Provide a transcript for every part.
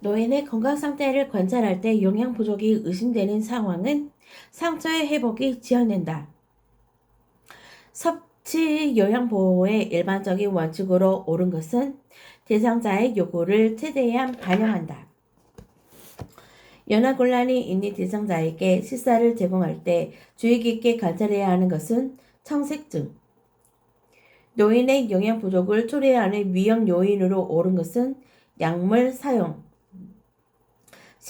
노인의 건강 상태를 관찰할 때 영양 부족이 의심되는 상황은 상처의 회복이 지연된다. 섭취 영양 보호의 일반적인 원칙으로 옳은 것은 대상자의 요구를 최대한 반영한다. 연화곤란이 있는 대상자에게 식사를 제공할 때 주의 깊게 관찰해야 하는 것은 청색증. 노인의 영양 부족을 초래하는 위험 요인으로 옳은 것은 약물 사용.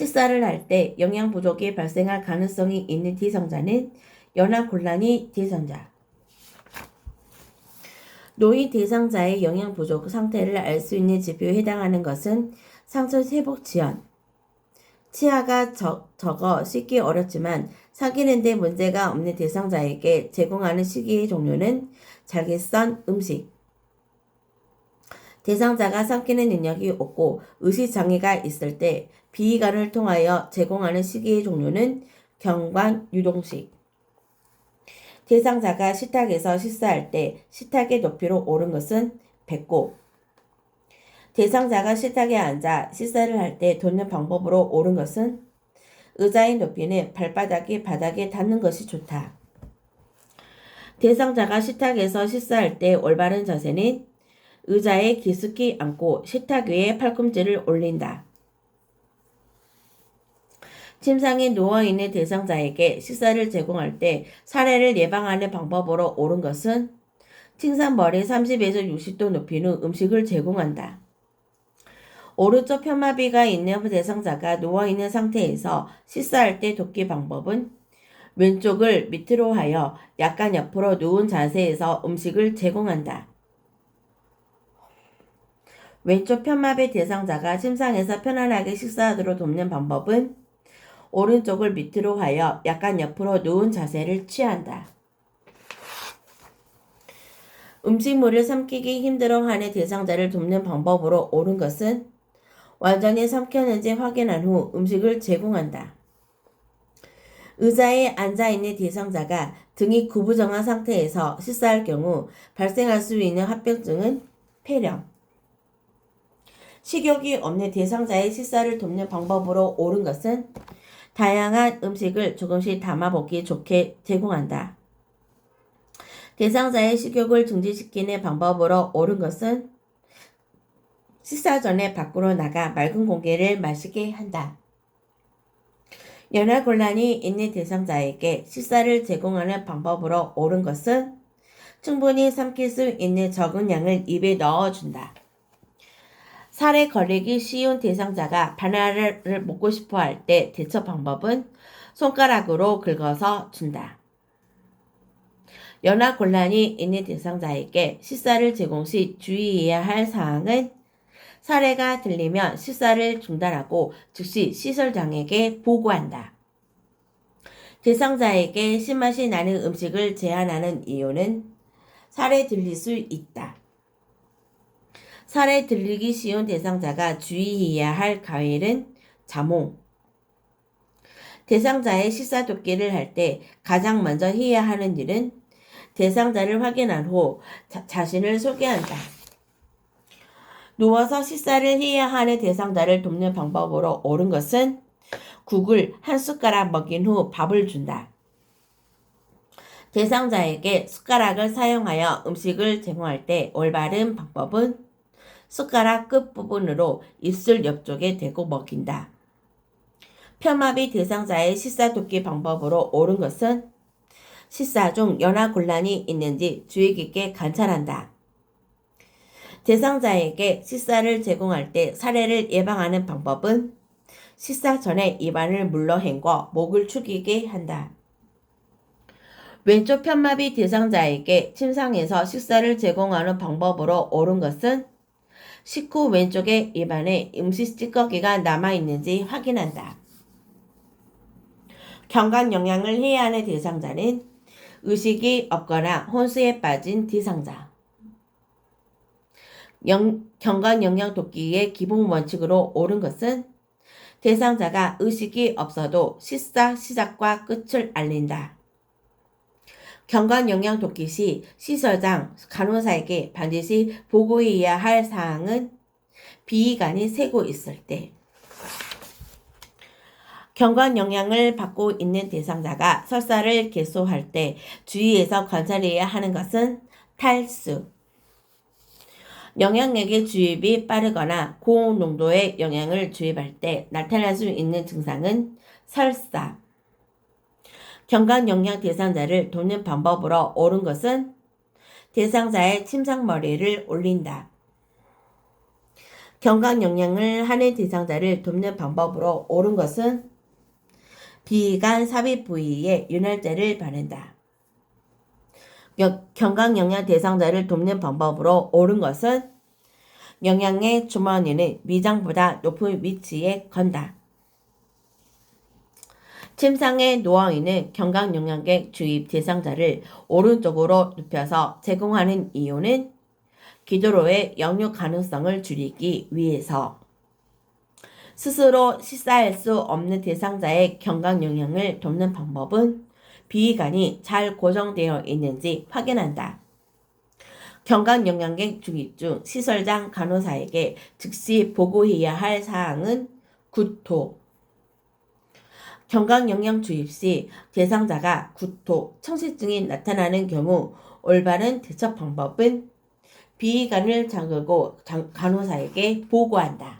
식사를 할 때 영양 부족이 발생할 가능성이 있는 대상자는 연화곤란이 대상자. 노인 대상자의 영양 부족 상태를 알 수 있는 지표에 해당하는 것은 상처 회복 지연. 치아가 적, 적어 씻기 어렵지만 사귀는데 문제가 없는 대상자에게 제공하는 식이의 종류는 잘게 썬 음식. 대상자가 삼키는 능력이 없고 의식 장애가 있을 때 비위관을 통하여 제공하는 식이의 종류는 경관 유동식. 대상자가 식탁에서 식사할 때 식탁의 높이로 오른 것은 배꼽. 대상자가 식탁에 앉아 식사를 할 때 돕는 방법으로 옳은 것은 의자의 높이는 발바닥이 바닥에 닿는 것이 좋다. 대상자가 식탁에서 식사할 때 올바른 자세는 의자에 깊숙이 앉고 식탁 위에 팔꿈치를 올린다. 침상에 누워있는 대상자에게 식사를 제공할 때 사례를 예방하는 방법으로 옳은 것은 침상머리 30에서 60도 높이는 음식을 제공한다. 오른쪽 편마비가 있는 대상자가 누워있는 상태에서 식사할 때 돕기 방법은 왼쪽을 밑으로 하여 약간 옆으로 누운 자세에서 음식을 제공한다. 왼쪽 편마비 대상자가 침상에서 편안하게 식사하도록 돕는 방법은 오른쪽을 밑으로 하여 약간 옆으로 누운 자세를 취한다. 음식물을 삼키기 힘들어하는 대상자를 돕는 방법으로 옳은 것은 완전히 삼켰는지 확인한 후 음식을 제공한다. 의자에 앉아있는 대상자가 등이 구부정한 상태에서 식사할 경우 발생할 수 있는 합병증은 폐렴. 식욕이 없는 대상자의 식사를 돕는 방법으로 옳은 것은 다양한 음식을 조금씩 담아 먹기 좋게 제공한다. 대상자의 식욕을 중지시키는 방법으로 옳은 것은 식사 전에 밖으로 나가 맑은 공기를 마시게 한다. 연화곤란이 있는 대상자에게 식사를 제공하는 방법으로 옳은 것은 충분히 삼킬 수 있는 적은 양을 입에 넣어준다. 살에 걸리기 쉬운 대상자가 바나나를 먹고 싶어 할 때 대처 방법은 손가락으로 긁어서 준다. 연화곤란이 있는 대상자에게 식사를 제공 시 주의해야 할 사항은 사례가 들리면 식사를 중단하고 즉시 시설장에게 보고한다. 대상자에게 신맛이 나는 음식을 제한하는 이유는 살에 들릴 수 있다. 살에 들리기 쉬운 대상자가 주의해야 할 과일은 자몽. 대상자의 식사 돕기를 할 때 가장 먼저 해야 하는 일은 대상자를 확인한 후 자, 자신을 소개한다. 누워서 식사를 해야 하는 대상자를 돕는 방법으로 옳은 것은 국을 한 숟가락 먹인 후 밥을 준다. 대상자에게 숟가락을 사용하여 음식을 제공할 때 올바른 방법은 숟가락 끝부분으로 입술 옆쪽에 대고 먹인다. 편마비 대상자의 식사 돕기 방법으로 옳은 것은 식사 중 연화곤란이 있는지 주의 깊게 관찰한다. 대상자에게 식사를 제공할 때 사례를 예방하는 방법은 식사 전에 입안을 물러 헹궈 목을 축이게 한다. 왼쪽 편마비 대상자에게 침상에서 식사를 제공하는 방법으로 옳은 것은 식후 왼쪽의 입안에 음식 찌꺼기가 남아있는지 확인한다. 경관 영양을 해야 하는 대상자는 의식이 없거나 혼수에 빠진 대상자. 영, 경관 영양 돕기의 기본 원칙으로 옳은 것은 대상자가 의식이 없어도 식사 시작과 끝을 알린다. 경관 영양 돕기 시 시설장, 간호사에게 반드시 보고해야 할 사항은 비위관이 새고 있을 때, 경관 영향을 받고 있는 대상자가 설사를 개소할 때 주의해서 관찰해야 하는 것은 탈수. 영양액의 주입이 빠르거나 고농도의 영양을 주입할 때 나타날 수 있는 증상은 설사. 경관 영양 대상자를 돕는 방법으로 옳은 것은 대상자의 침상머리를 올린다. 경관 영양을 하는 대상자를 돕는 방법으로 옳은 것은 비관 삽입 부위에 윤활제를 바른다. 경강 영양 대상자를 돕는 방법으로 옳은 것은 영양의 주머니는 위장보다 높은 위치에 건다. 침상에 누워있는 경강 영양객 주입 대상자를 오른쪽으로 눕혀서 제공하는 이유는 기도로의 역류 가능성을 줄이기 위해서 스스로 식사할 수 없는 대상자의 경강 영양을 돕는 방법은 비위관이 잘 고정되어 있는지 확인한다. 경강 영양객 주입 중 시설장 간호사에게 즉시 보고해야 할 사항은 구토. 경강 영양 주입 시 대상자가 구토, 청실증이 나타나는 경우 올바른 대처 방법은 비위관을 잠그고 간호사에게 보고한다.